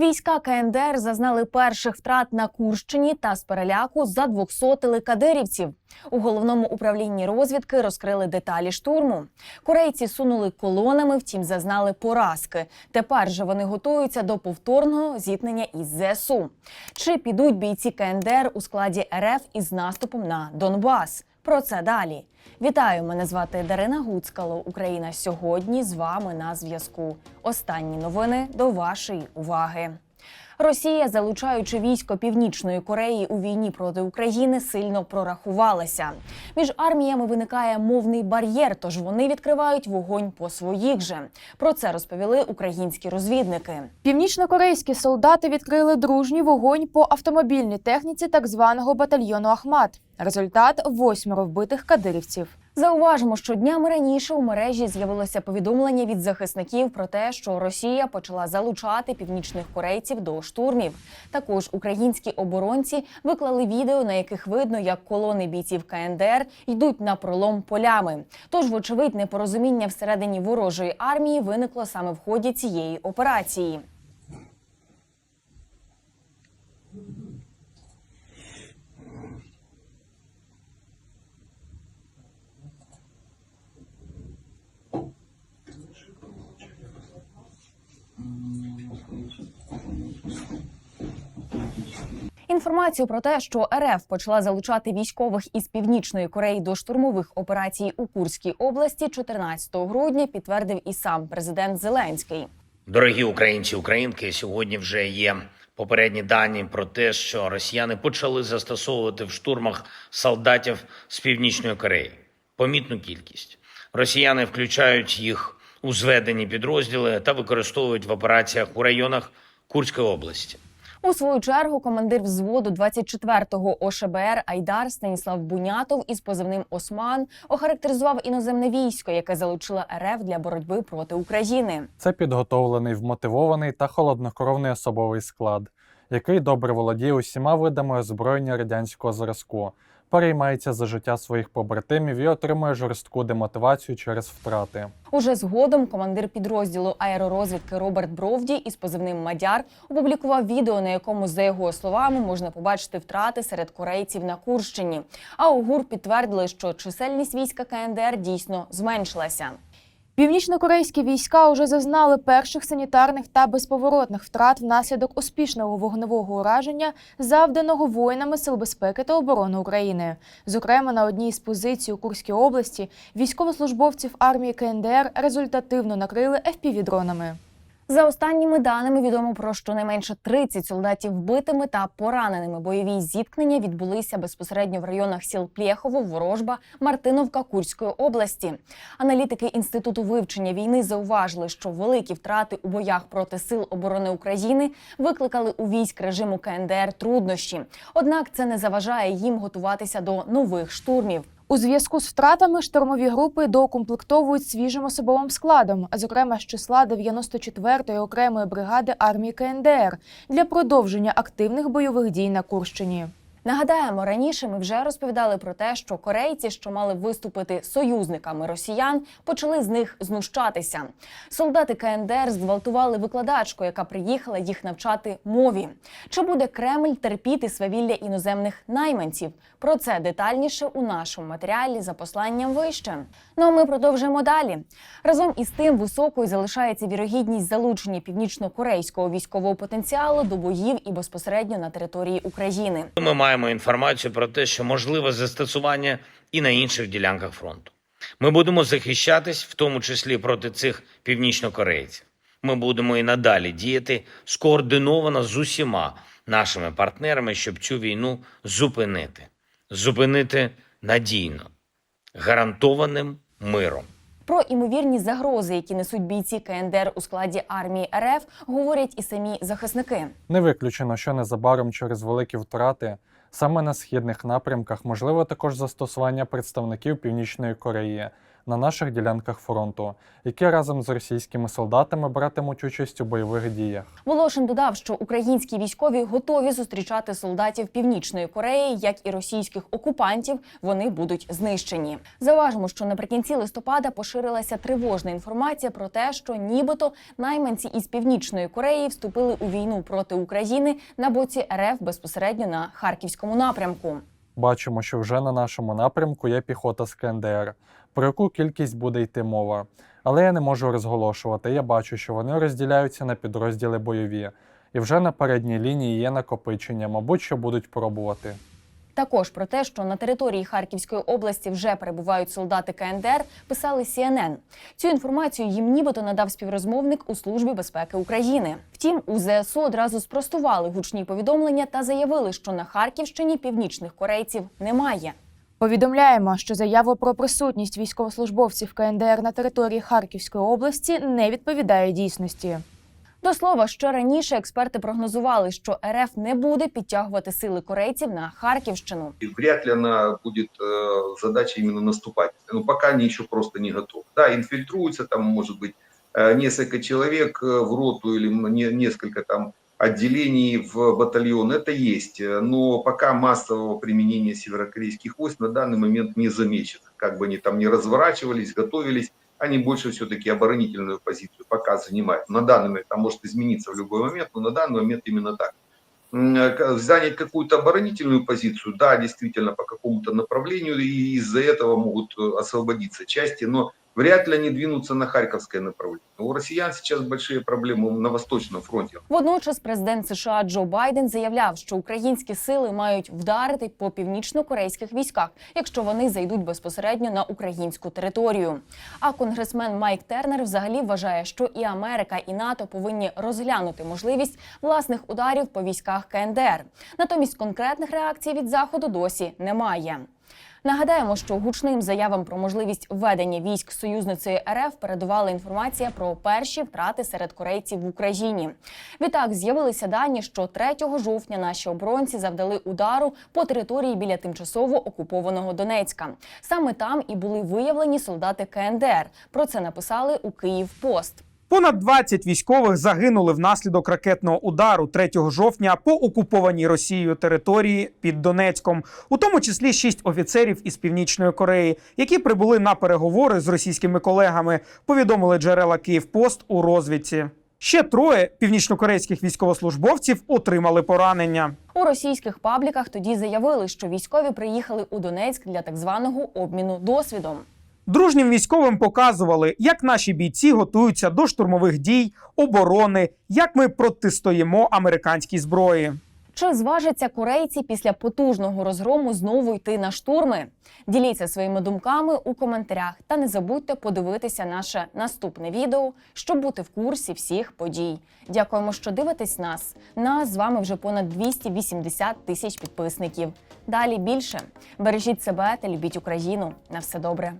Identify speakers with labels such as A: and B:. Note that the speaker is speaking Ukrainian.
A: Війська КНДР зазнали перших втрат на Курщині та з переляку задвохсотили кадирівців. У головному управлінні розвідки розкрили деталі штурму. Корейці сунули колонами, втім зазнали поразки. Тепер же вони готуються до повторного зіткнення із ЗСУ. Чи підуть бійці КНДР у складі РФ із наступом на Донбас? Про це далі. Вітаю! Мене звати Дарина Гуцкало. Україна сьогодні з вами на зв'язку. Останні новини до вашої уваги. Росія, залучаючи військо Північної Кореї у війні проти України, сильно прорахувалася. Між арміями виникає мовний бар'єр, тож вони відкривають вогонь по своїх же. Про це розповіли українські розвідники.
B: Північнокорейські солдати відкрили дружній вогонь по автомобільній техніці так званого батальйону Ахмат. Результат восьмеро вбитих кадирівців.
A: Зауважимо, що днями раніше у мережі з'явилося повідомлення від захисників про те, що Росія почала залучати північних корейців до штурмів. Також українські оборонці виклали відео, на яких видно, як колони бійців КНДР йдуть на пролом полями. Тож, вочевидь, непорозуміння всередині ворожої армії виникло саме в ході цієї операції. Інформацію про те, що РФ почала залучати військових із північної Кореї до штурмових операцій у Курській області 14 грудня, підтвердив і сам президент Зеленський.
C: Дорогі українці, українки, сьогодні вже є попередні дані про те, що росіяни почали застосовувати в штурмах солдатів з північної Кореї. Помітну кількість. Росіяни включають їх у зведені підрозділи та використовують в операціях у районах Курської області.
A: У свою чергу командир взводу 24-го ОШБР Айдар Станіслав Бунятов із позивним Осман охарактеризував іноземне військо, яке залучила РФ для боротьби проти України.
D: Це підготовлений, вмотивований та холоднокровний особовий склад, який добре володіє усіма видами озброєння радянського зразку, переймається за життя своїх побратимів і отримує жорстку демотивацію через втрати.
A: Уже згодом командир підрозділу аеророзвідки Роберт Бровді із позивним Мадяр опублікував відео, на якому, за його словами, можна побачити втрати серед корейців на Курщині. А у ГУР підтвердили, що чисельність війська КНДР дійсно зменшилася.
B: Північнокорейські війська вже зазнали перших санітарних та безповоротних втрат внаслідок успішного вогневого ураження, завданого воїнами Сил безпеки та оборони України. Зокрема, на одній з позицій у Курській області військовослужбовців армії КНДР результативно накрили FPV-дронами.
A: За останніми даними відомо про щонайменше 30 солдатів вбитими та пораненими. Бойові зіткнення відбулися безпосередньо в районах сіл Плєхово, Ворожба, Мартиновка Курської області. Аналітики інституту вивчення війни зауважили, що великі втрати у боях проти сил оборони України викликали у військ режиму КНДР труднощі. Однак це не заважає їм готуватися до нових штурмів.
B: У зв'язку з втратами штурмові групи доукомплектовують свіжим особовим складом, зокрема з числа 94-ї окремої бригади армії КНДР для продовження активних бойових дій на Курщині.
A: Нагадаємо, раніше ми вже розповідали про те, що корейці, що мали виступити союзниками росіян, почали з них знущатися. Солдати КНДР зґвалтували викладачку, яка приїхала їх навчати мові. Чи буде Кремль терпіти свавілля іноземних найманців? Про це детальніше у нашому матеріалі за посланням вище. Ну а ми продовжуємо далі. Разом із тим високою залишається вірогідність залучення північно-корейського військового потенціалу до боїв і безпосередньо на території України.
C: Ми маємо інформацію про те, що можливе застосування і на інших ділянках фронту. Ми будемо захищатись, в тому числі проти цих північнокорейців. Ми будемо і надалі діяти скоординовано з усіма нашими партнерами, щоб цю війну зупинити, зупинити надійно, гарантованим миром.
A: Про імовірні загрози, які несуть бійці КНДР у складі армії РФ, говорять і самі захисники.
D: Не виключено, що незабаром через великі втрати саме на східних напрямках можливо також застосування представників Північної Кореї на наших ділянках фронту, які разом з російськими солдатами братимуть участь у бойових діях.
A: Волошин додав, що українські військові готові зустрічати солдатів Північної Кореї, як і російських окупантів. Вони будуть знищені. Зауважимо, що наприкінці листопада поширилася тривожна інформація про те, що нібито найманці із Північної Кореї вступили у війну проти України на боці РФ безпосередньо на харківському напрямку.
D: Бачимо, що вже на нашому напрямку є піхота з КНДР, про яку кількість буде йти мова. Але я не можу розголошувати. Я бачу, що вони розділяються на підрозділи бойові, і вже на передній лінії є накопичення, мабуть, що будуть пробувати.
A: Також про те, що на території Харківської області вже перебувають солдати КНДР, писали CNN. Цю інформацію їм нібито надав співрозмовник у службі безпеки України. Втім, у ЗСУ одразу спростували гучні повідомлення та заявили, що на Харківщині північних корейців немає.
B: Повідомляємо, що заяву про присутність військовослужбовців КНДР на території Харківської області не відповідає дійсності.
A: До слова, що раніше експерти прогнозували, що РФ не буде підтягувати сили корейців на Харківщину.
E: И вряд ли она будет э, задача именно наступать. Ну, пока они еще просто не готовы. Да, инфильтруется там, может быть, э, несколько человек э, в роту или м- не- несколько там отделений в батальон, это есть. Но пока массового применения северокорейских войск на данный момент не замечено. Как бы они там не разворачивались, готовились, они больше все-таки оборонительную позицию пока занимают. На данный момент, там может измениться в любой момент, но на данный момент именно так. Занять какую-то оборонительную позицию, да, действительно, по какому-то направлению, и из-за этого могут э, освободиться части, но вряд ли они двинутся на Харьковское направление. У россиян сейчас большие проблемы на Восточном фронте.
A: Водночас президент США Джо Байден заявляв, що українські сили мають вдарити по північно-корейських військах, якщо вони зайдуть безпосередньо на українську територію. А конгресмен Майк Тернер взагалі вважає, що і Америка, і НАТО повинні розглянути можливість власних ударів по військах КНДР. Натомість конкретних реакцій від заходу досі немає. Нагадаємо, що гучним заявам про можливість введення військ союзницеї РФ передувала інформація про перші втрати серед корейців в Україні. Відтак з'явилися дані, що 3 жовтня наші оборонці завдали удару по території біля тимчасово окупованого Донецька. Саме там і були виявлені солдати КНДР. Про це написали у Київ Пост.
F: Понад 20 військових загинули внаслідок ракетного удару 3 жовтня по окупованій Росією території під Донецьком, у тому числі 6 офіцерів із Північної Кореї, які прибули на переговори з російськими колегами. Повідомили джерела Київпост у розвідці. Ще троє північнокорейських військовослужбовців отримали поранення.
A: У російських пабліках тоді заявили, що військові приїхали у Донецьк для так званого обміну досвідом.
F: Дружнім військовим показували, як наші бійці готуються до штурмових дій, оборони, як ми протистоїмо американській зброї.
A: Чи зважаться корейці після потужного розгрому знову йти на штурми? Діліться своїми думками у коментарях та не забудьте подивитися наше наступне відео, щоб бути в курсі всіх подій. Дякуємо, що дивитесь нас. Нас з вами вже понад 280 тисяч підписників. Далі більше бережіть себе та любіть Україну. На все добре.